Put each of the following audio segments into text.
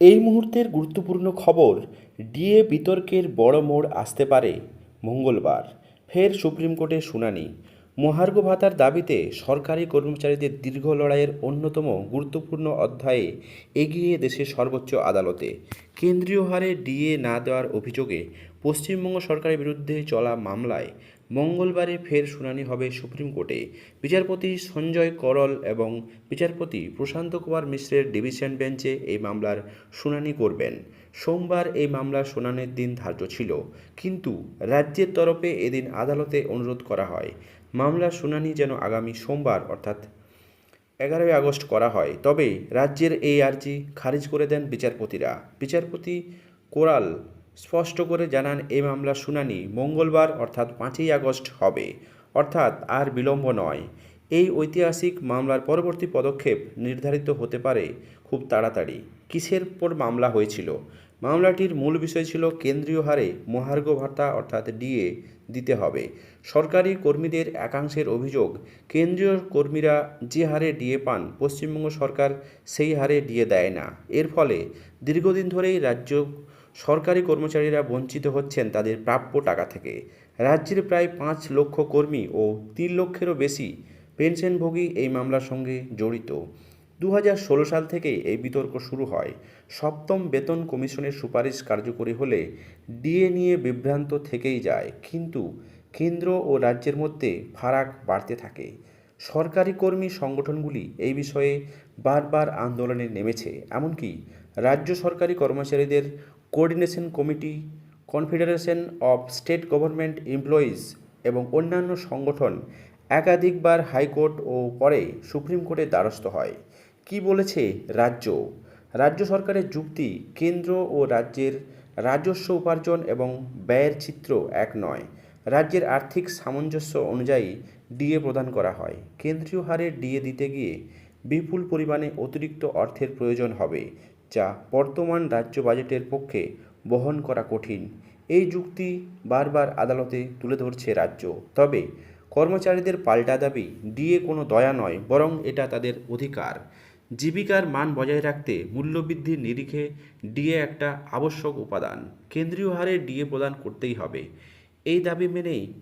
এই মুহূর্তের গুরুত্বপূর্ণ খবর, ডিএ বিতর্কের বড় মোড় আসতে পারে মঙ্গলবার। ফের সুপ্রিম কোর্টে শুনানি। মহার্ঘ ভাতার দাবিতে সরকারি কর্মচারীদের দীর্ঘ লড়াইয়ের অন্যতম গুরুত্বপূর্ণ অধ্যায়ে এগিয়ে দেশের সর্বোচ্চ আদালতে। কেন্দ্রীয় হারে ডিএ না দেওয়ার অভিযোগে পশ্চিমবঙ্গ সরকারের বিরুদ্ধে চলা মামলায় মঙ্গলবারে ফের শুনানি হবে সুপ্রিম কোর্টে। বিচারপতি সঞ্জয় করল এবং বিচারপতি প্রশান্ত কুমার মিশ্রের ডিভিশন বেঞ্চে এই মামলার শুনানি করবেন। সোমবার এই মামলার শুনানির দিন ধার্য ছিল, কিন্তু রাজ্যের তরফে এদিন আদালতে অনুরোধ করা হয়। মামলার শুনানি যেন আগামী সোমবার, অর্থাৎ এগারোই আগস্ট করা হয়। তবে রাজ্যের এই আর্জি খারিজ করে দেন বিচারপতিরা। বিচারপতি কোরাল স্পষ্ট করে জানান এই মামলার শুনানি মঙ্গলবার, অর্থাৎ পাঁচই আগস্ট হবে। অর্থাৎ আর বিলম্ব নয়। এই ঐতিহাসিক মামলার পরবর্তী পদক্ষেপ নির্ধারিত হতে পারে খুব তাড়াতাড়ি। কিসের পর মামলা হয়েছিল? মামলাটির মূল বিষয় ছিল কেন্দ্রীয় হারে মহার্ঘ ভাতা, অর্থাৎ ডিএ, দিতে হবে। সরকারি কর্মীদের একাংশের অভিযোগ, কেন্দ্রীয় কর্মীরা যে হারে ডিএ পান, পশ্চিমবঙ্গ সরকার সেই হারে ডিএ দেয় না। এর ফলে দীর্ঘদিন ধরেই রাজ্য সরকারি কর্মচারীরা বঞ্চিত হচ্ছেন তাদের প্রাপ্য টাকা থেকে। রাজ্যের প্রায় পাঁচ লক্ষ কর্মী ও তিন লক্ষেরও বেশি পেনশনভোগী এই মামলার সঙ্গে জড়িত। দু সাল থেকেই এই বিতর্ক শুরু হয়। সপ্তম বেতন কমিশনের সুপারিশ কার্যকরী হলে ডিএ নিয়ে বিভ্রান্ত থেকেই যায়, কিন্তু কেন্দ্র ও রাজ্যের মধ্যে ফারাক বাড়তে থাকে। সরকারি কর্মী সংগঠনগুলি এই বিষয়ে বারবার আন্দোলনে নেমেছে, এমনকি রাজ্য সরকারি কর্মচারীদের coordination committee confederation of state government employees এবং অন্যান্য সংগঠন একাধিকবার হাইকোর্ট ও পরে সুপ্রিম কোর্টের দ্বারস্থ হয়। কি বলেছে রাজ্য? রাজ্য সরকারের যুক্তি কেন্দ্র ও রাজ্যের রাজস্ব উপার্জন এবং ব্যয়ের চিত্র এক নয়। রাজ্যের আর্থিক সামঞ্জস্য অনুযায়ী ডিএ প্রদান করা হয়। কেন্দ্রীয় হারে ডিএ দিতে গিয়ে বিপুল পরিমাণে অতিরিক্ত অর্থের প্রয়োজন হবে। যা বর্তমান রাজ্য বাজেটের পক্ষে বহন করা কঠিন। এই যুক্তি বারবার আদালতে তুলে ধরছে রাজ্য। তবে কর্মচারীদের পাল্টা দাবি ডিএ কোনো দয়া নয়, বরং এটা তাদের অধিকার। জীবিকার মান বজায় রাখতে মূল্যবৃদ্ধির নিরিখে ডিএ একটা আবশ্যক উপাদান। কেন্দ্রীয় হারে ডিএ প্রদান করতেই হবে। এই দাবি মেনেই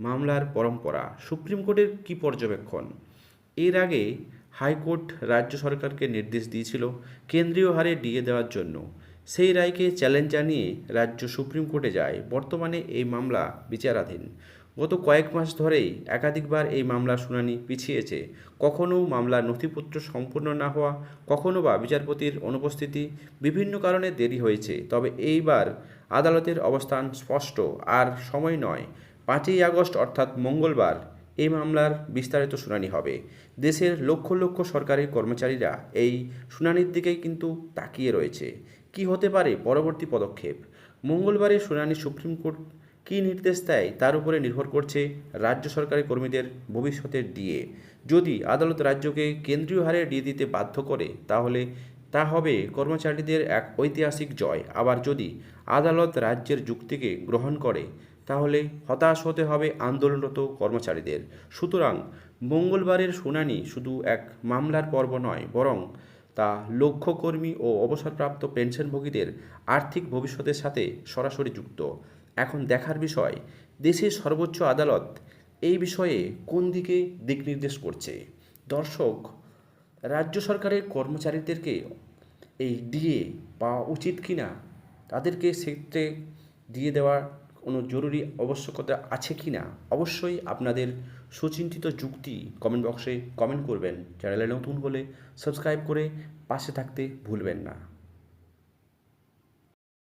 মামলার পরম্পরা। সুপ্রিম কোর্টের কী পর্যবেক্ষণ? এর আগে হাইকোর্ট রাজ্য সরকারকে নির্দেশ দিয়েছিল কেন্দ্রীয় হারে ডিএ দেওয়ার জন্য। সেই রায়কে চ্যালেঞ্জ জানিয়ে রাজ্য সুপ্রিম কোর্টে যায়। বর্তমানে এই মামলা বিচারাধীন। গত কয়েক মাস ধরেই একাধিকবার এই মামলার শুনানি পিছিয়েছে। কখনও মামলার নথিপত্র সম্পূর্ণ না হওয়া, কখনো বা বিচারপতির অনুপস্থিতি বিভিন্ন কারণে দেরি হয়েছে। তবে এইবার আদালতের অবস্থান স্পষ্ট, আর সময় নয়। পাঁচই আগস্ট, অর্থাৎ মঙ্গলবার এই মামলার বিস্তারিত শুনানি হবে। দেশের লক্ষ লক্ষ সরকারি কর্মচারীরা এই শুনানির দিকেই কিন্তু তাকিয়ে রয়েছে। কি হতে পারে পরবর্তী পদক্ষেপ? মঙ্গলবারের শুনানি সুপ্রিম কোর্ট কী নির্দেশ দেয় তার উপরে নির্ভর করছে রাজ্য সরকারি কর্মীদের ভবিষ্যতের ডিএ। যদি আদালত রাজ্যকে কেন্দ্রীয় হারে ডিএ দিতে বাধ্য করে, তাহলে তা হবে কর্মচারীদের এক ঐতিহাসিক জয়। আবার যদি আদালত রাজ্যের যুক্তিকে গ্রহণ করে তাহলে হতাশ হতে হবে আন্দোলনরত কর্মচারীদের। সুতরাং মঙ্গলবারের শুনানি শুধু এক মামলার পর্ব নয়, বরং তা লক্ষ্যকর্মী ও অবসরপ্রাপ্ত পেনশনভোগীদের আর্থিক ভবিষ্যতের সাথে সরাসরি যুক্ত। এখন দেখার বিষয়, দেশের সর্বোচ্চ আদালত এই বিষয়ে কোন দিকে দিক নির্দেশ করছে? দর্শক, রাজ্য সরকারের কর্মচারীদেরকে এই ডিএ পাওয়া উচিত কি না তাদেরকে সেক্ষেত্রে দিয়ে দেওয়ার কোনো জরুরি আবশ্যকতা আছে কি না, অবশ্যই আপনাদের সুচিন্তিত যুক্তি কমেন্ট বক্সে কমেন্ট করবেন। চ্যানেলে নতুন হলে সাবস্ক্রাইব করে পাশে থাকতে ভুলবেন না।